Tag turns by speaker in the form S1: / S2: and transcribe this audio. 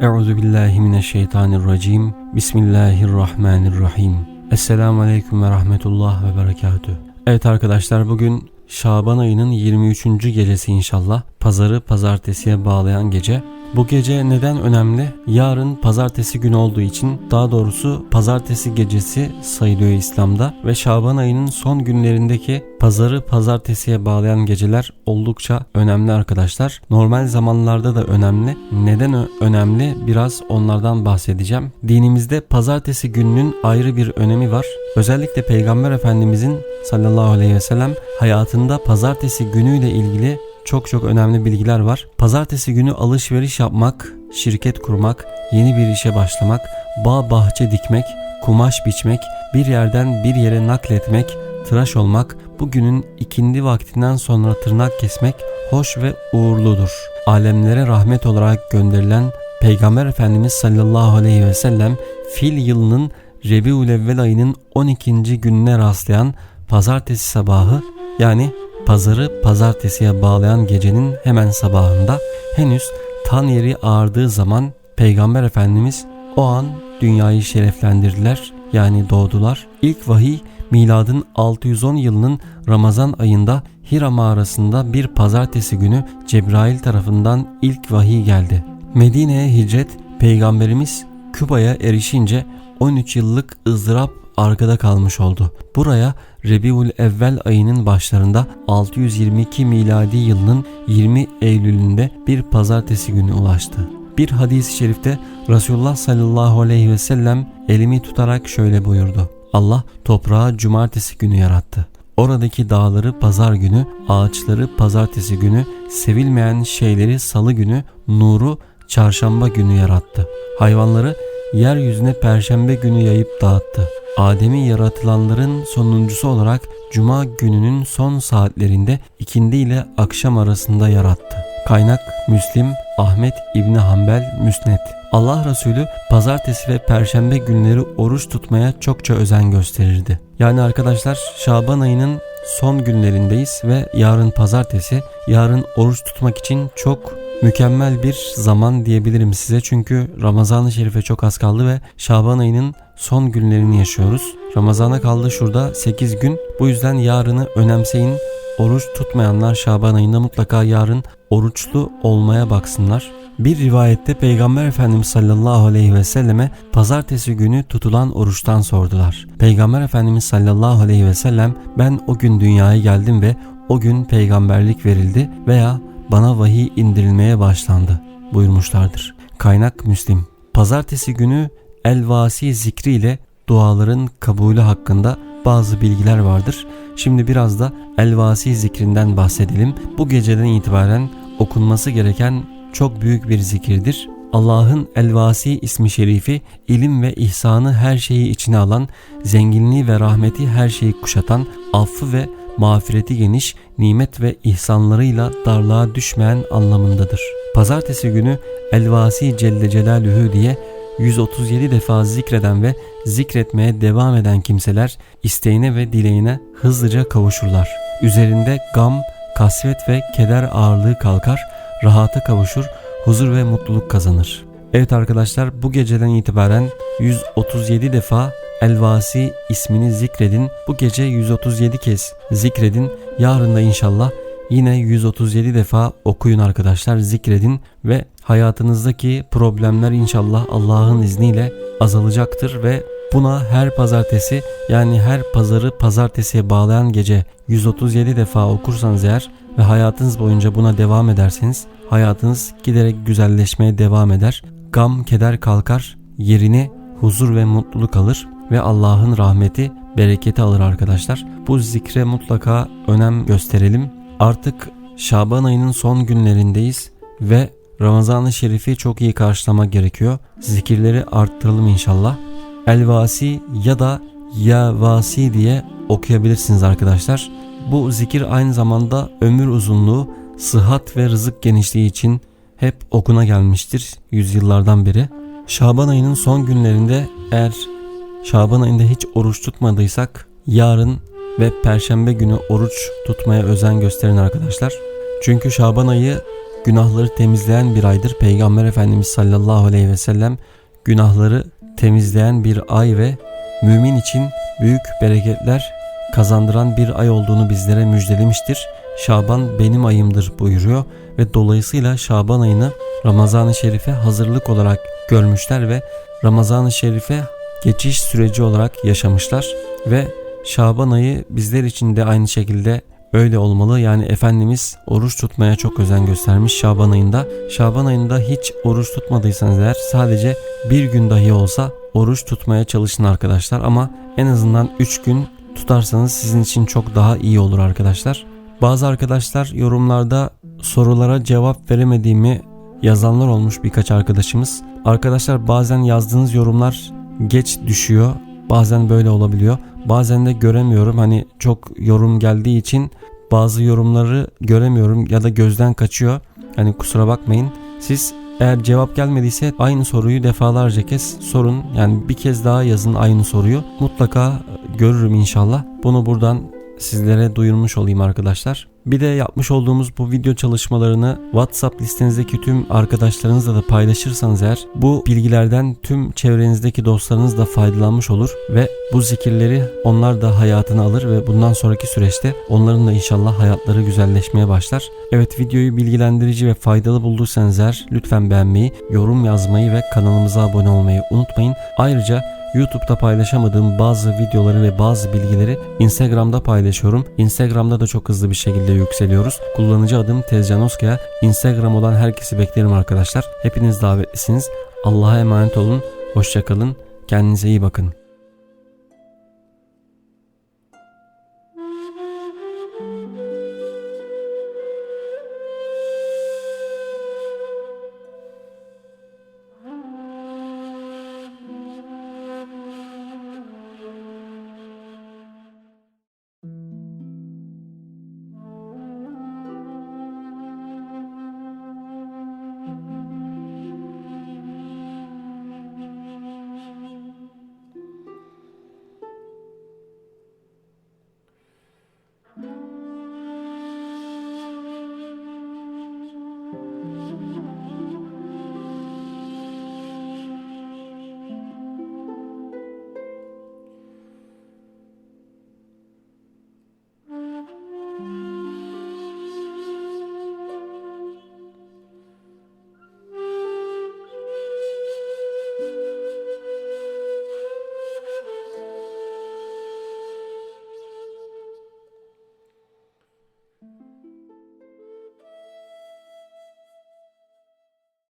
S1: Euzu billahi mineşşeytanirracim. Bismillahirrahmanirrahim. Esselamu aleyküm ve rahmetullah ve berekatüh. Evet arkadaşlar bugün Şaban ayının 23. gecesi inşallah. Pazarı pazartesiye bağlayan gece. Bu gece neden önemli? Yarın pazartesi günü olduğu için daha doğrusu pazartesi gecesi sayılıyor İslam'da ve Şaban ayının son günlerindeki pazarı pazartesiye bağlayan geceler oldukça önemli arkadaşlar. Normal zamanlarda da önemli. Neden önemli? Biraz onlardan bahsedeceğim. Dinimizde pazartesi gününün ayrı bir önemi var. Özellikle Peygamber Efendimizin sallallahu aleyhi ve sellem hayatında pazartesi günüyle ilgili çok çok önemli bilgiler var. Pazartesi günü alışveriş yapmak, şirket kurmak, yeni bir işe başlamak, bağ bahçe dikmek, kumaş biçmek, bir yerden bir yere nakletmek, tıraş olmak, bugünün ikindi vaktinden sonra tırnak kesmek hoş ve uğurludur. Alemlere rahmet olarak gönderilen Peygamber Efendimiz sallallahu aleyhi ve sellem fil yılının Rebiül Evvel ayının 12. gününe rastlayan pazartesi sabahı yani pazarı pazartesiye bağlayan gecenin hemen sabahında henüz tan yeri ağardığı zaman Peygamber Efendimiz o an dünyayı şereflendirdiler yani doğdular. İlk vahiy miladın 610 yılının Ramazan ayında Hira mağarasında bir pazartesi günü Cebrail tarafından ilk vahiy geldi. Medine'ye hicret Peygamberimiz Küba'ya erişince 13 yıllık ızdırap arkada kalmış oldu. Buraya Rebiul Evvel ayının başlarında 622 miladi yılının 20 Eylül'ünde bir pazartesi günü ulaştı. Bir hadis-i şerifte Resulullah sallallahu aleyhi ve sellem elimi tutarak şöyle buyurdu. Allah toprağı cumartesi günü yarattı. Oradaki dağları pazar günü, ağaçları pazartesi günü, sevilmeyen şeyleri salı günü, nuru çarşamba günü yarattı. Hayvanları yeryüzüne perşembe günü yayıp dağıttı. Adem'i yaratılanların sonuncusu olarak Cuma gününün son saatlerinde ikindi ile akşam arasında yarattı. Kaynak Müslim, Ahmet İbni Hanbel, Müsnet. Allah Resulü pazartesi ve perşembe günleri oruç tutmaya çokça özen gösterirdi. Yani arkadaşlar Şaban ayının son günlerindeyiz ve yarın pazartesi. Yarın oruç tutmak için çok mükemmel bir zaman diyebilirim size. Çünkü Ramazan-ı Şerif'e çok az kaldı ve Şaban ayının son günlerini yaşıyoruz. Ramazana kaldı şurada 8 gün. Bu yüzden yarını önemseyin. Oruç tutmayanlar Şaban ayında mutlaka yarın oruçlu olmaya baksınlar. Bir rivayette Peygamber Efendimiz sallallahu aleyhi ve selleme pazartesi günü tutulan oruçtan sordular. Peygamber Efendimiz sallallahu aleyhi ve sellem ben o gün dünyaya geldim ve o gün peygamberlik verildi veya bana vahiy indirilmeye başlandı buyurmuşlardır. Kaynak Müslim. Pazartesi günü El-Vasi zikriyle duaların kabulü hakkında bazı bilgiler vardır. Şimdi biraz da El-Vasi zikrinden bahsedelim. Bu geceden itibaren okunması gereken çok büyük bir zikirdir. Allah'ın Elvasi ismi şerifi ilim ve ihsanı her şeyi içine alan, zenginliği ve rahmeti her şeyi kuşatan, affı ve mağfireti geniş, nimet ve ihsanlarıyla darlığa düşmeyen anlamındadır. Pazartesi günü Elvasi Celle Celaluhu diye 137 defa zikreden ve zikretmeye devam eden kimseler isteğine ve dileğine hızlıca kavuşurlar. Üzerinde gam, kasvet ve keder ağırlığı kalkar, rahata kavuşur, huzur ve mutluluk kazanır. Evet arkadaşlar bu geceden itibaren 137 defa Elvasi ismini zikredin. Bu gece 137 kez zikredin. Yarın da inşallah yine 137 defa okuyun arkadaşlar zikredin ve hayatınızdaki problemler inşallah Allah'ın izniyle azalacaktır ve buna her pazartesi yani her pazarı pazartesiye bağlayan gece 137 defa okursanız eğer ve hayatınız boyunca buna devam ederseniz hayatınız giderek güzelleşmeye devam eder. Gam, keder kalkar, yerini huzur ve mutluluk alır ve Allah'ın rahmeti, bereketi alır arkadaşlar. Bu zikre mutlaka önem gösterelim. Artık Şaban ayının son günlerindeyiz ve Ramazan-ı Şerif'i çok iyi karşılamak gerekiyor. Zikirleri arttıralım inşallah. El-Vasi ya da Ya Vasi diye okuyabilirsiniz arkadaşlar. Bu zikir aynı zamanda ömür uzunluğu, sıhhat ve rızık genişliği için hep okuna gelmiştir yüzyıllardan beri. Şaban ayının son günlerinde eğer Şaban ayında hiç oruç tutmadıysak yarın ve perşembe günü oruç tutmaya özen gösterin arkadaşlar. Çünkü Şaban ayı günahları temizleyen bir aydır. Peygamber Efendimiz sallallahu aleyhi ve sellem günahları temizleyen bir ay ve mümin için büyük bereketler kazandıran bir ay olduğunu bizlere müjdelemiştir. Şaban benim ayımdır buyuruyor ve dolayısıyla Şaban ayını Ramazan-ı Şerif'e hazırlık olarak görmüşler ve Ramazan-ı Şerif'e geçiş süreci olarak yaşamışlar ve Şaban ayı bizler için de aynı şekilde öyle olmalı. Yani Efendimiz oruç tutmaya çok özen göstermiş Şaban ayında. Şaban ayında hiç oruç tutmadıysanız eğer sadece bir gün dahi olsa oruç tutmaya çalışın arkadaşlar. Ama en azından 3 gün tutarsanız sizin için çok daha iyi olur arkadaşlar. Bazı arkadaşlar yorumlarda sorulara cevap veremediğimi yazanlar olmuş birkaç arkadaşımız. Arkadaşlar bazen yazdığınız yorumlar geç düşüyor. Bazen böyle olabiliyor. Bazen de göremiyorum. Hani çok yorum geldiği için bazı yorumları göremiyorum ya da gözden kaçıyor. Hani kusura bakmayın. Siz eğer cevap gelmediyse aynı soruyu defalarca kez sorun. Yani bir kez daha yazın aynı soruyu. Mutlaka görürüm inşallah. Bunu buradan sizlere duyurmuş olayım arkadaşlar. Bir de yapmış olduğumuz bu video çalışmalarını WhatsApp listenizdeki tüm arkadaşlarınızla da paylaşırsanız eğer bu bilgilerden tüm çevrenizdeki dostlarınız da faydalanmış olur ve bu zikirleri onlar da hayatına alır ve bundan sonraki süreçte onların da inşallah hayatları güzelleşmeye başlar. Evet videoyu bilgilendirici ve faydalı bulduysanız eğer lütfen beğenmeyi, yorum yazmayı ve kanalımıza abone olmayı unutmayın. Ayrıca YouTube'da paylaşamadığım bazı videoları ve bazı bilgileri Instagram'da paylaşıyorum. Instagram'da da çok hızlı bir şekilde yükseliyoruz. Kullanıcı adım Tezcan Oskaya. Instagram olan herkesi beklerim arkadaşlar. Hepiniz davetlisiniz. Allah'a emanet olun. Hoşçakalın. Kendinize iyi bakın.